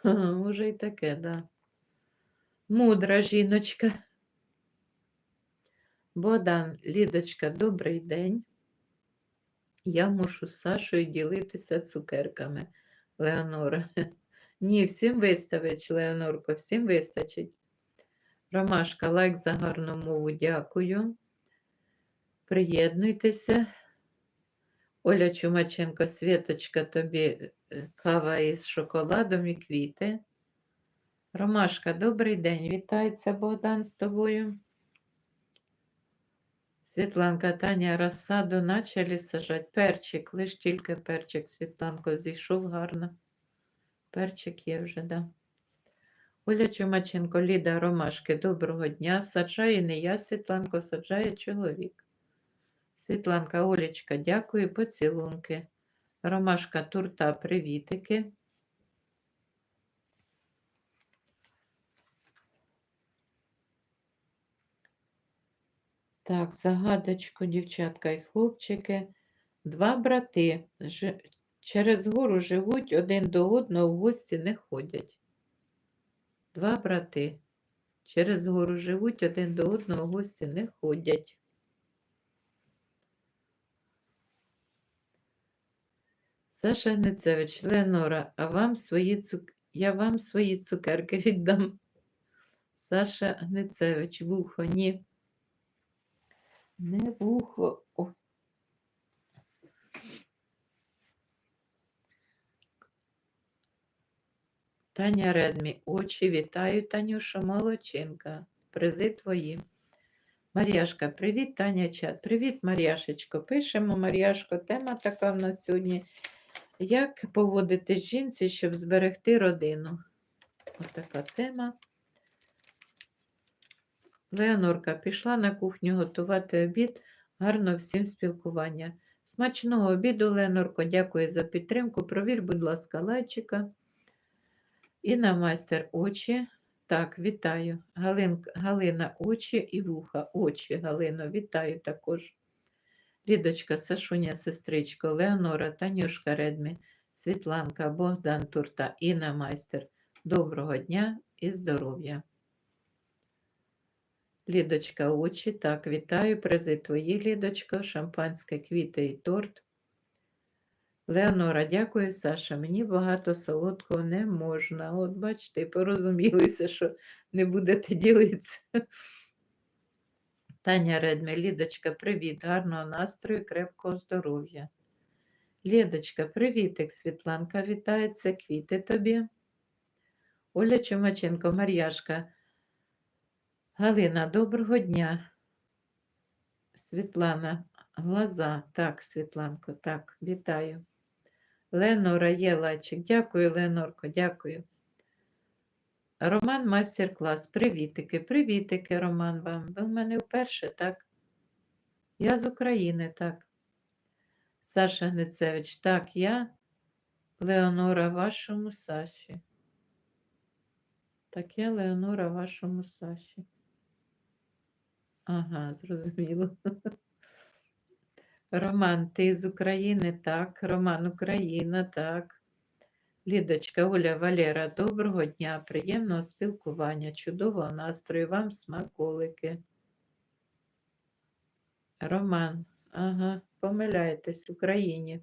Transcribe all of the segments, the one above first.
Може і таке, да. Мудра жіночка. Богдан, Лідочка, добрий день. Я мушу з Сашою ділитися цукерками. Леонора. Ні, всім виставить, Леонорко, всім вистачить. Ромашка, лайк за гарну мову, дякую. Приєднуйтеся. Оля Чумаченко, Світочка, тобі е, кава із шоколадом і квіти. Ромашка, добрий день. Вітається Богдан з тобою. Світланка, Таня, розсаду почали сажати. Перчик, лиш тільки перчик, Світланко, зійшов гарно. Перчик є вже, да. Оля Чумаченко, Ліда Ромашки, доброго дня. Саджає не я, Світланко, саджає чоловік. Світланка, Олечка, дякую, поцілунки. Ромашка, турта, привітики. Так, загадочку, дівчатка і хлопчики. Два брати ж- через гору живуть, один до одного в гості не ходять. Два брати через гору живуть, один до одного в гості не ходять. Саша Гницевич, Леонора, а вам свої цук... я вам свої цукерки віддам. Саша Гницевич, вухо, ні. Не вухо. О. Таня Редмі, очі, вітаю, Танюша, молодчинка. Призи твої. Мар'яшка, привіт, Таня чат. Привіт, Мар'яшечко. Пишемо, Мар'яшко, тема така в нас сьогодні. Як поводити жінці, щоб зберегти родину? Ось така тема. Леонорка пішла на кухню готувати обід. Гарно всім спілкування. Смачного обіду, Леонорко, дякую за підтримку. Провір, будь ласка, лайчика. Інна майстер очі. Так, вітаю. Галин, Галина очі і вуха. Очі, Галино, вітаю також. Лідочка, Сашуня, сестричко, Леонора, Танюшка Редмі, Світланка, Богдан Турта, Інна майстер. Доброго дня і здоров'я. Лідочка, очі. Так, вітаю. Призи твої, Лідочко, шампанське, квіти і торт. Леонора, дякую, Саша. Мені багато солодкого не можна. От бачите, порозумілися, що не будете ділитися. Таня Редме, Лідочка, привіт, гарного настрою, крепкого здоров'я. Лідочка, привітик, Світланка, вітається, квіти тобі. Оля Чумаченко, Мар'яшка. Галина, доброго дня. Світлана, глаза. Так, Світланко, так, вітаю. Ленора є лайчик. Дякую, Ленорко, дякую. Роман майстер-клас. Привітики, привітики, Роман вам. Ви в мене вперше, так? Я з України, так. Саша Гницевич, так, я Леонора вашому Саші. Так, я Леонора вашому Саші. Ага, зрозуміло. Роман, ти з України, так. Роман, Україна, так. Лідочка, Оля, Валера, доброго дня, приємного спілкування, чудового настрою, вам смаколики. Роман, ага, помиляєтесь в Україні.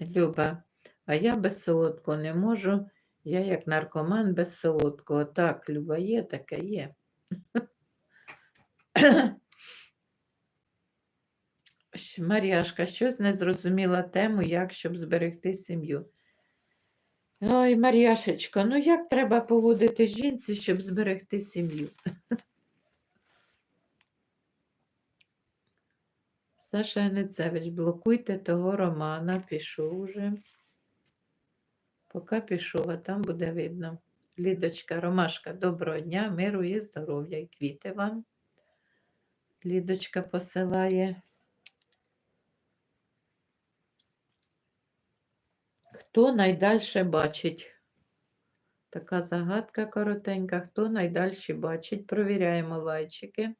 Люба, а я без солодкого не можу. Я як наркоман без солодкого. Так, Люба, є таке є. Мар'яшка, щось не зрозуміла тему, як щоб зберегти сім'ю. Ой, Мар'яшечко, ну як треба поводити жінці, щоб зберегти сім'ю? Саша Гнецевич, блокуйте того Романа, пішов уже. Поки пішов, а там буде видно. Лідочка, Ромашка, доброго дня, миру і здоров'я, і квіти вам. Лідочка посилає. Хто найдальше бачить? Така загадка коротенька. Хто найдальше бачить? Провіряємо лайчики.